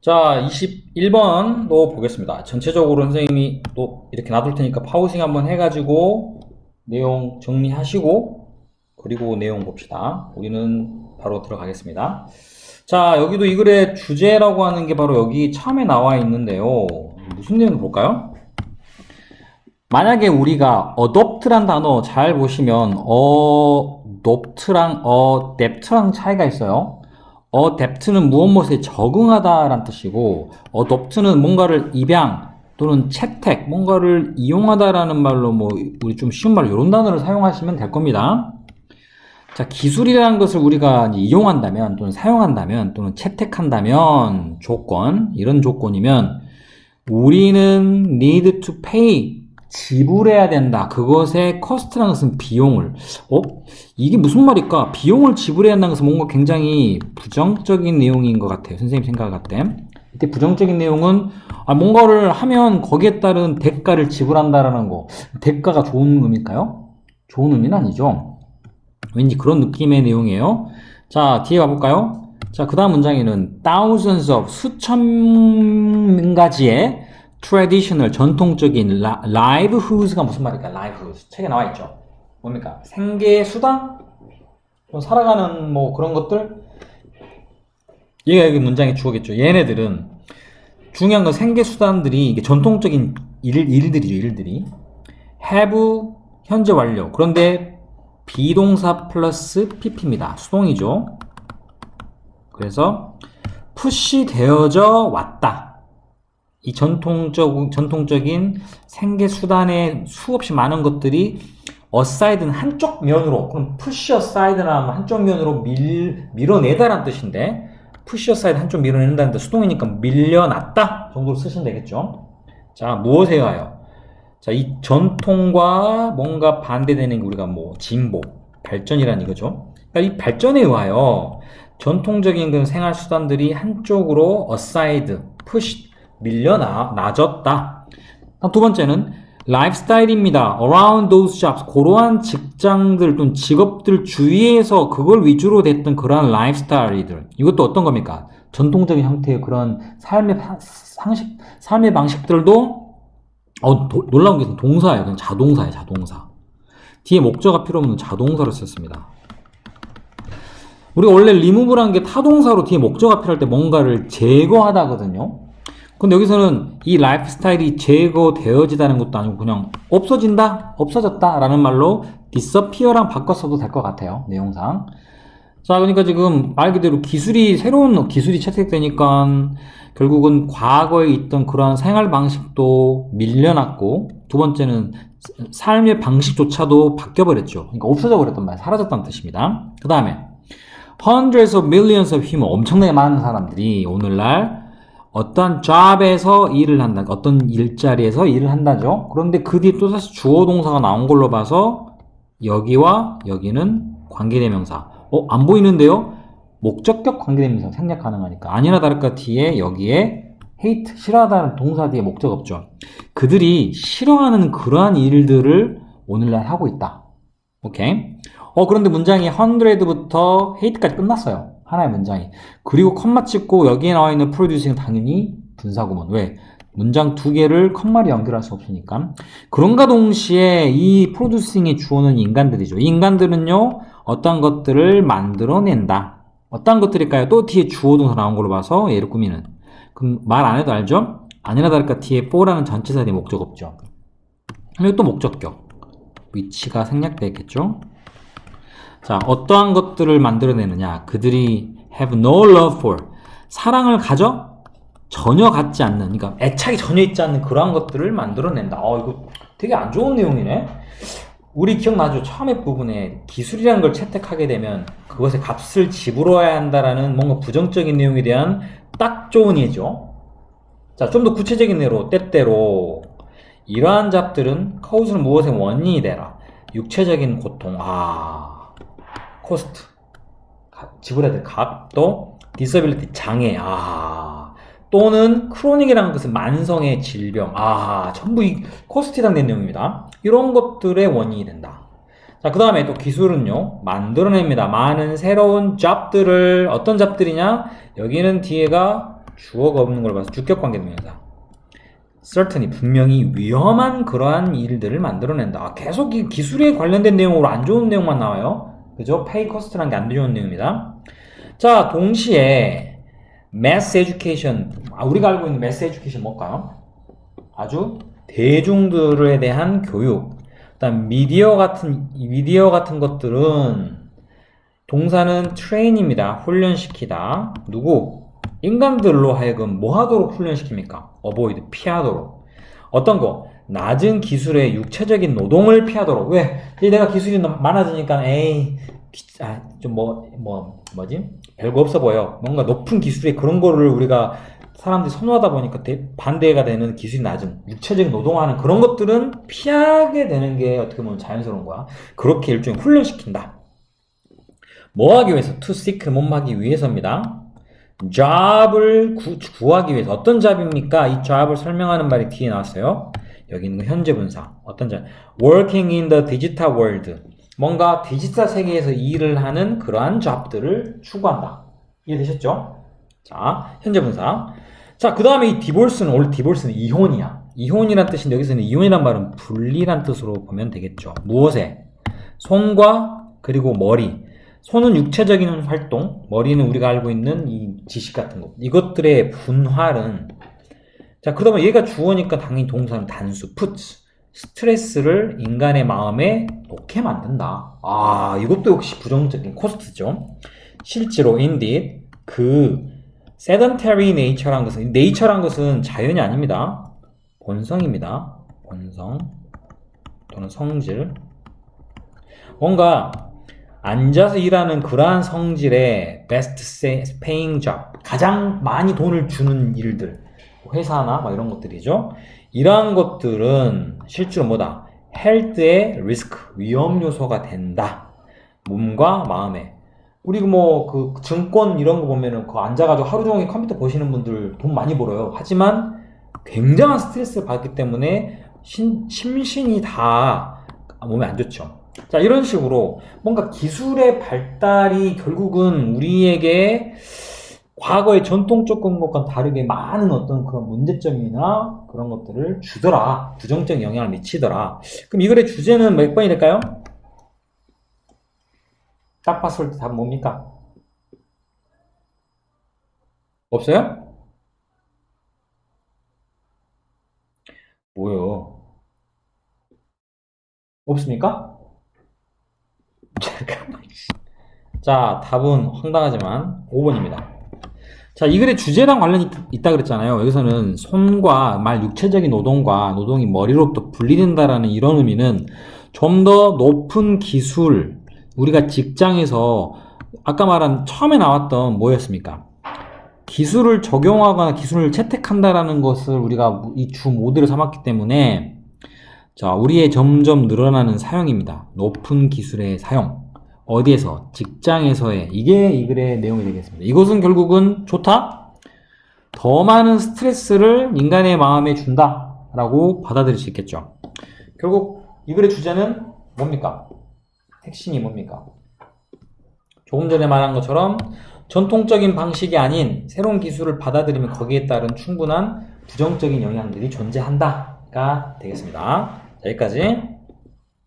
자, 21번도 보겠습니다. 전체적으로 선생님이 또 이렇게 놔둘 테니까 파우싱 한번 해가지고 내용 정리하시고 그리고 내용 봅시다. 우리는 바로 들어가겠습니다. 자, 여기도 이 글의 주제라고 하는 게 바로 여기 처음에 나와 있는데요. 무슨 내용 볼까요? 만약에 우리가 adopt란 단어 잘 보시면 adopt랑 adapt랑 차이가 있어요. Adapt는 무엇 무엇에 적응하다라는 뜻이고 adopt는 뭔가를 입양 또는 채택, 뭔가를 이용하다라는 말로 뭐 우리 좀 쉬운 말로 이런 단어를 사용하시면 될 겁니다. 자, 기술이라는 것을 우리가 이용한다면 또는 사용한다면 또는 채택한다면 조건 이런 조건이면 우리는 need to pay 지불해야 된다. 그것의 cost라는 것은 비용을. 어? 이게 무슨 말일까? 비용을 지불해야 한다는 것은 뭔가 굉장히 부정적인 내용인 것 같아요. 선생님 생각할 때. 이때 부정적인 내용은 아, 뭔가를 하면 거기에 따른 대가를 지불한다라는 거. 대가가 좋은 의미일까요? 좋은 의미는 아니죠. 왠지 그런 느낌의 내용이에요. 자, 뒤에 가볼까요? 자, 그 다음 문장에는 thousands of 수천 가지의 traditional 전통적인 라, livelihoods가 무슨 말일까? livelihoods 책에 나와 있죠. 뭡니까? 생계 수단? 좀 살아가는 뭐 그런 것들? 얘가 여기 문장의 주어겠죠. 얘네들은 중요한 건 생계 수단들이 이게 전통적인 일, 일들이죠. 일들이 have 현재 완료. 그런데 비동사 플러스 pp입니다. 수동이죠. 그래서 푸시 되어져 왔다. 이 전통적, 전통적인 생계 수단의 수없이 많은 것들이 어사이드는 한쪽 면으로, 그럼 푸시 어사이드나 하면 한쪽 면으로 밀, 밀어내다라는 뜻인데, 푸시 어사이드 한쪽 밀어낸다는 뜻, 수동이니까 밀려났다 정도로 쓰시면 되겠죠. 자, 무엇에 의하여? 자, 이 전통과 뭔가 반대되는 게 우리가 뭐, 진보, 발전이라는 이거죠. 그러니까 이 발전에 의하여 전통적인 그 생활 수단들이 한쪽으로 어사이드, 푸시, 밀려나, 나졌다. 두 번째는 라이프스타일입니다. around those jobs. 그러한 직장들 또는 직업들 주위에서 그걸 위주로 됐던 그러한 라이프스타일들. 이것도 어떤 겁니까? 전통적인 형태의 그런 삶의 파- 상식, 삶의 방식들도 어, 도- 놀라운 게 동사예요. 그냥 자동사예요, 자동사. 뒤에 목적어 필요 없는 자동사를 썼습니다. 우리가 원래 리무브라는 게 타동사로 뒤에 목적어 필요할 때 뭔가를 제거하다거든요. 근데 여기서는 이 라이프 스타일이 제거되어지다는 것도 아니고 그냥 없어진다, 없어졌다 라는 말로 disappear랑 바꿨어도 될 것 같아요. 내용상. 자, 그러니까 지금 말 그대로 기술이 새로운 기술이 채택되니까 결국은 과거에 있던 그러한 생활 방식도 밀려났고 두 번째는 삶의 방식조차도 바뀌어버렸죠. 그러니까 없어져 버렸단 말이에요. 사라졌다는 뜻입니다. 그 다음에 hundreds of millions of human 엄청나게 많은 사람들이 오늘날 어떤 job에서 일을 한다. 어떤 일자리에서 일을 한다죠. 그런데 그 뒤에 또다시 주어 동사가 나온 걸로 봐서 여기와 여기는 관계대명사. 어, 안 보이는데요? 목적격 관계대명사 생략 가능하니까. 아니나 다를까 뒤에 여기에 hate, 싫어하다는 동사 뒤에 목적 없죠. 그들이 싫어하는 그러한 일들을 오늘날 하고 있다. 오케이? 어, 그런데 문장이 100부터 hate까지 끝났어요. 하나의 문장이. 그리고 컴마 찍고 여기에 나와 있는 producing은 당연히 분사구문. 왜? 문장 두 개를 컴마로 연결할 수 없으니까. 그런가 동시에 이 producing의 주어는 인간들이죠. 이 인간들은요, 어떤 것들을 만들어낸다. 어떤 것들일까요? 또 뒤에 주어 동사 나온 걸로 봐서 얘를 꾸미는. 그럼 말 안 해도 알죠? 아니나 다를까 뒤에 for라는 전치사 뒤에 목적 없죠. 그리고 또 목적격. 위치가 생략되겠죠? 자, 어떠한 것들을 만들어내느냐. 그들이 have no love for. 사랑을 가져? 전혀 갖지 않는, 그러니까 애착이 전혀 있지 않는 그러한 것들을 만들어낸다. 어, 이거 되게 안 좋은 내용이네. 우리 기억나죠? 처음에 부분에 기술이라는 걸 채택하게 되면 그것의 값을 지불해야 한다라는 뭔가 부정적인 내용에 대한 딱 좋은 예죠. 자, 좀 더 구체적인 예로, 때때로 이러한 잡들은 커웃은 무엇의 원인이 되라. 육체적인 고통, 아, 코스트, 가- 지불해야 될 값도 디서빌리티 장애, 아, 또는 크로닉이라는 것은 만성의 질병, 아, 전부 이 코스트에 해당되는 내용입니다. 이런 것들의 원인이 된다. 자, 그 다음에 또 기술은요, 만들어냅니다. 많은 새로운 잡들을, 어떤 잡들이냐? 여기는 뒤에가 주어가 없는 걸 봐서 주격 관계 동명사. certainly 분명히 위험한 그러한 일들을 만들어낸다. 아, 계속 이 기술에 관련된 내용으로 안 좋은 내용만 나와요. 그죠? cost라는 게안 좋은 내용입니다. 자, 동시에 mass education. 아, 우리가 알고 있는 mass education 뭘까요? 아주 대중들에 대한 교육. 그다음 미디어 같은 이 미디어 같은 것들은 동사는 train입니다. 훈련시키다. 누구? 인간들로 하여금 뭐 하도록 훈련시킵니까? avoid, 피하도록. 어떤 거? 낮은 기술의 육체적인 노동을 피하도록. 왜? 내가 기술이 많아지니까, 에이, 귀- 아, 좀 뭐, 뭐, 뭐지? 별거 없어 보여. 뭔가 높은 기술의 그런 거를 우리가 사람들이 선호하다 보니까 대- 반대가 되는 기술이 낮은, 육체적인 노동하는 그런 것들은 피하게 되는 게 어떻게 보면 자연스러운 거야. 그렇게 일종의 훈련시킨다. 뭐 하기 위해서? to seek, 몸하기 위해서입니다. Job을 구, 구하기 위해서. 어떤 잡입니까? 이 job을 설명하는 말이 뒤에 나왔어요. 여기 있는 거 현재 분사. 어떤 잡? working in the digital world. 뭔가 디지털 세계에서 일을 하는 그러한 잡들을 추구한다. 이해되셨죠? 자, 현재 분사. 자, 그 다음에 이 디볼스는, 원래 디볼스는 이혼이야. 이혼이란 뜻인데 여기서는 이혼이란 말은 분리란 뜻으로 보면 되겠죠. 무엇에? 손과 그리고 머리. 손은 육체적인 활동, 머리는 우리가 알고 있는 이 지식 같은 것. 이것들의 분할은 자, 그러다 보면 얘가 주어니까 당연히 동사는 단수, puts. 스트레스를 인간의 마음에 놓게 만든다. 아, 이것도 역시 부정적인 코스트죠. 실제로 indeed 그 sedentary nature란 것은 nature란 것은 자연이 아닙니다. 본성입니다. 본성 또는 성질. 뭔가 앉아서 일하는 그러한 성질의 best paying job 가장 많이 돈을 주는 일들 회사나 막 이런 것들이죠. 이러한 것들은 실제로 뭐다? 헬스의 리스크 위험 요소가 된다. 몸과 마음에 우리 뭐 그 증권 이런 거 보면은 그 앉아가지고 하루 종일 컴퓨터 보시는 분들 돈 많이 벌어요. 하지만 굉장한 스트레스를 받기 때문에 신, 심신이 다 몸에 안 좋죠. 자, 이런 식으로 뭔가 기술의 발달이 결국은 우리에게 과거의 전통적인 것과 다르게 많은 어떤 그런 문제점이나 그런 것들을 주더라. 부정적 영향을 미치더라. 그럼 이 글의 주제는 몇 번이 될까요? 딱 봤을 때 답은 뭡니까? 없어요? 뭐요? 없습니까? 잠깐만. 자, 답은 황당하지만 5번입니다. 자, 이 글의 주제랑 관련이 있- 있다 그랬잖아요. 여기서는 손과 말 육체적인 노동과 노동이 머리로부터 분리된다라는 이런 의미는 좀 더 높은 기술, 우리가 직장에서 아까 말한 처음에 나왔던 뭐였습니까? 기술을 적용하거나 기술을 채택한다라는 것을 우리가 이 주 모델을 삼았기 때문에 자, 우리의 점점 늘어나는 사용입니다. 높은 기술의 사용. 어디에서? 직장에서의. 이게 이 글의 내용이 되겠습니다. 이것은 결국은 좋다? 더 많은 스트레스를 인간의 마음에 준다. 라고 받아들일 수 있겠죠. 결국 이 글의 주제는 뭡니까? 핵심이 뭡니까? 조금 전에 말한 것처럼 전통적인 방식이 아닌 새로운 기술을 받아들이면 거기에 따른 충분한 부정적인 영향들이 존재한다가 되겠습니다. 자, 여기까지.